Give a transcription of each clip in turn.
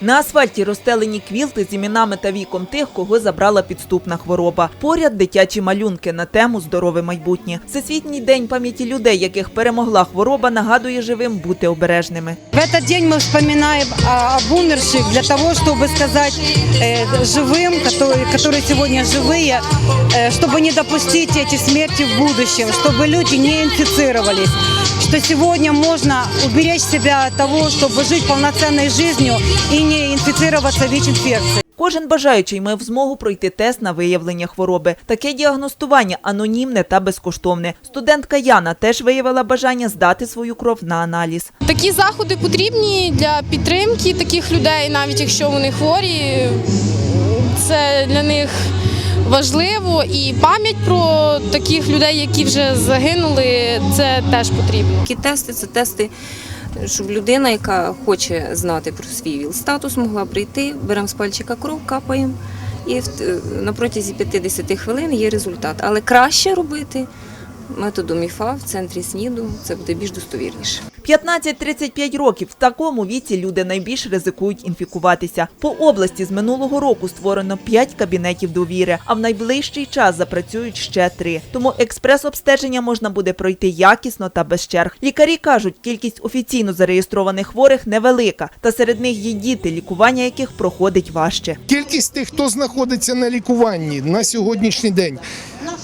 На асфальті розстелені квілти з іменами та віком тих, кого забрала підступна хвороба. Поряд дитячі малюнки на тему Здорове майбутнє. Всесвітній день пам'яті людей, яких перемогла хвороба, нагадує живим бути обережними. В этот день мы вспоминаем о- об умерших для того, чтобы сказать э, живым, которые, которые сегодня живые, э, чтобы не допустить эти смерти в будущем, чтобы люди не инфицировались, что сегодня можно уберечь себя от того, чтобы жить полноценной жизнью и не инфицироваться ВИЧ-инфекцией. Кожен бажаючий мав змогу пройти тест на виявлення хвороби. Таке діагностування анонімне та безкоштовне. Студентка Яна теж виявила бажання здати свою кров на аналіз. Такі заходи потрібні для підтримки таких людей, навіть якщо вони хворі. Це для них важливо і пам'ять про таких людей, які вже загинули, це теж потрібно. Такі тести це тести, щоб людина, яка хоче знати про свій ВІЛ-статус, могла прийти, беремо з пальчика кров, капаємо, і на протязі 50 хвилин є результат. Але краще робити методом ІФА в центрі СНІДу, це буде більш достовірніше. 15-35 років в такому віці люди найбільш ризикують інфікуватися. По області з минулого року створено 5 кабінетів довіри, а в найближчий час запрацюють ще 3. Тому експрес-обстеження можна буде пройти якісно та без черг. Лікарі кажуть, кількість офіційно зареєстрованих хворих невелика, та серед них є діти, лікування яких проходить важче. Кількість тих, хто знаходиться на лікуванні на сьогоднішній день,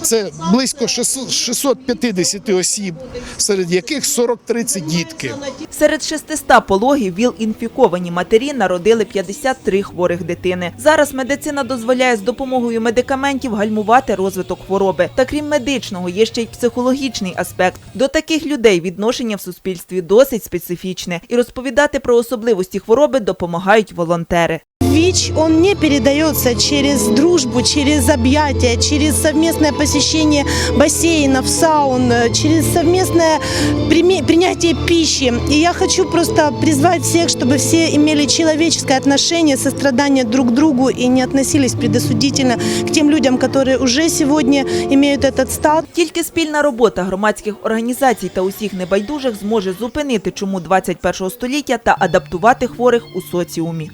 це близько 600 650 осіб, серед яких 40-30 дітки. Серед 600 пологів ВІЛ-інфіковані матері народили 53 хворих дитини. Зараз медицина дозволяє з допомогою медикаментів гальмувати розвиток хвороби. Та крім медичного, є ще й психологічний аспект. До таких людей відношення в суспільстві досить специфічне, і розповідати про особливості хвороби допомагають волонтери. ВИЧ, он не передается через дружбу, через объятия, через совместное посещение бассейнов, саун, э, через совместное приме- принятие пищи. И я хочу просто призвать всех, чтобы все имели человеческое отношение, сострадание друг к другу и не относились предосудительно к тем людям, которые уже сегодня имеют этот статус. Тільки спільна робота громадських організацій та усіх небайдужих зможе зупинити чуму 21 століття та адаптувати хворих у соціумі.